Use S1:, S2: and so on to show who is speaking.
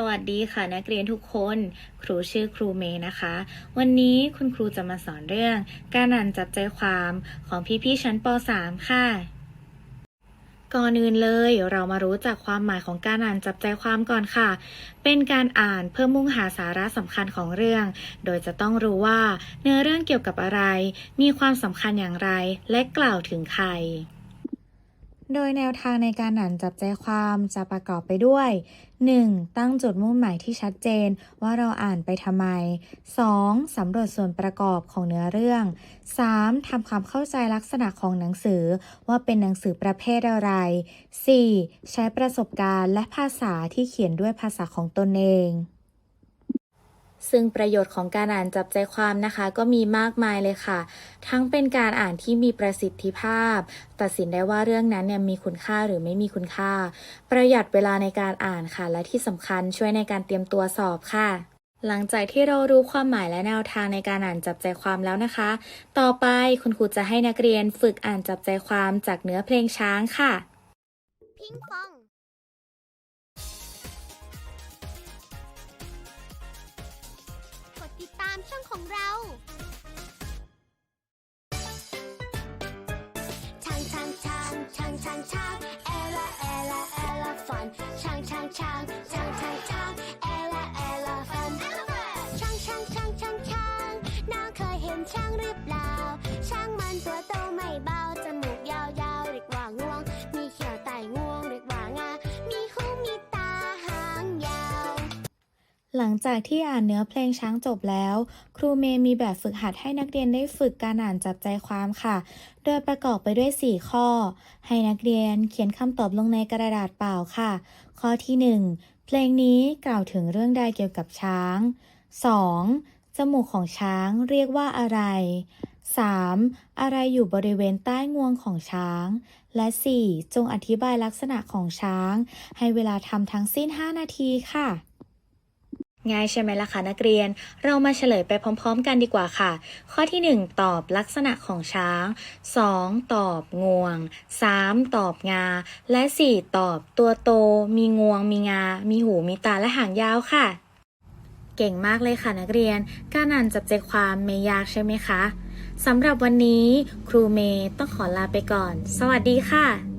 S1: สวัสดีค่ะนักเรียนทุกคน ครูชื่อครูเมย์นะคะ วันนี้คุณครูจะมาสอนเรื่อง การอ่านจับใจความของพี่ๆชั้นป .3 ค่ะ ก่อนอื่นเลยเรามารู้จักความหมายของการอ่านจับใจความก่อนค่ะ เป็นการอ่านเพื่อมุ่งหาสาระสำคัญของเรื่อง โดยจะต้องรู้ว่า เนื้อเรื่องเกี่ยวกับอะไร มีความสำคัญอย่างไร และกล่าวถึงใคร โดยแนวทางในการอ่านจับใจความจะประกอบไปด้วย 1. ตั้งจุดมุ่งหมายที่ชัดเจนว่าเราอ่านไปทำไม 2. สำรวจส่วนประกอบของเนื้อเรื่อง 3. ทำความเข้าใจลักษณะของหนังสือว่าเป็นหนังสือประเภทอะไร 4. ใช้ประสบการณ์และภาษาที่เขียนด้วยภาษาของตนเอง ซึ่งประโยชน์ของการอ่านจับใจความนะคะ ก็มีมากมายเลยค่ะ ทั้งเป็นการอ่านที่มีประสิทธิภาพ ตัดสินได้ว่าเรื่องนั้นเนี่ยมีคุณค่าหรือไม่มีคุณค่า ประหยัดเวลาในการอ่านค่ะ และที่สำคัญช่วยในการเตรียมตัวสอบค่ะหลังจากที่เรารู้ความหมายและแนวทางในการอ่านจับใจความแล้วนะคะ ต่อไปคุณครูจะให้นักเรียนฝึกอ่านจับใจความจากเนื้อเพลงช้างค่ะ
S2: พิงฟอง ช่องของเรา ช้างช้างช้างช้างช้างช้างเอลาเอลาเอลาฟันช้างช้างช้างช้างช้างช้างเอลาเอลาฟันช้างช้างช้างช้างช้างน้องเคยเห็นช้างหรือเปล่า ช้างมันตัวโตไม่เบา
S1: หลังจากที่อ่านเนื้อเพลงช้างจบแล้ว ครูเมย์มีแบบฝึกหัดให้นักเรียนได้ฝึกการอ่านจับใจความค่ะ โดยประกอบไปด้วย 4 ข้อ ให้นักเรียนเขียนคำตอบลงในกระดาษเปล่าค่ะ ข้อที่ 1 เพลงนี้กล่าวถึงเรื่องใดเกี่ยวกับช้าง 2. จมูกของช้างเรียกว่าอะไร 3. อะไรอยู่บริเวณใต้งวงของช้าง และ 4. จงอธิบายลักษณะของช้าง ให้เวลาทำทั้งสิ้น 5 นาทีค่ะ ง่ายใช่ไหมล่ะคะนักเรียน เรามาเฉลยไปพร้อม ๆ กันดีกว่าค่ะ ข้อที่ 1 ตอบลักษณะของช้าง 2 ตอบงวง 3 ตอบงา และ 4 ตอบตัวโต มีงวง มีงา มีหู มีตา และหางยาวค่ะ เก่งมากเลยค่ะนักเรียน การอ่านจับใจความไม่ยากใช่ไหมคะสำหรับวันนี้ครูเมย์ต้องขอลาไปก่อน สวัสดีค่ะ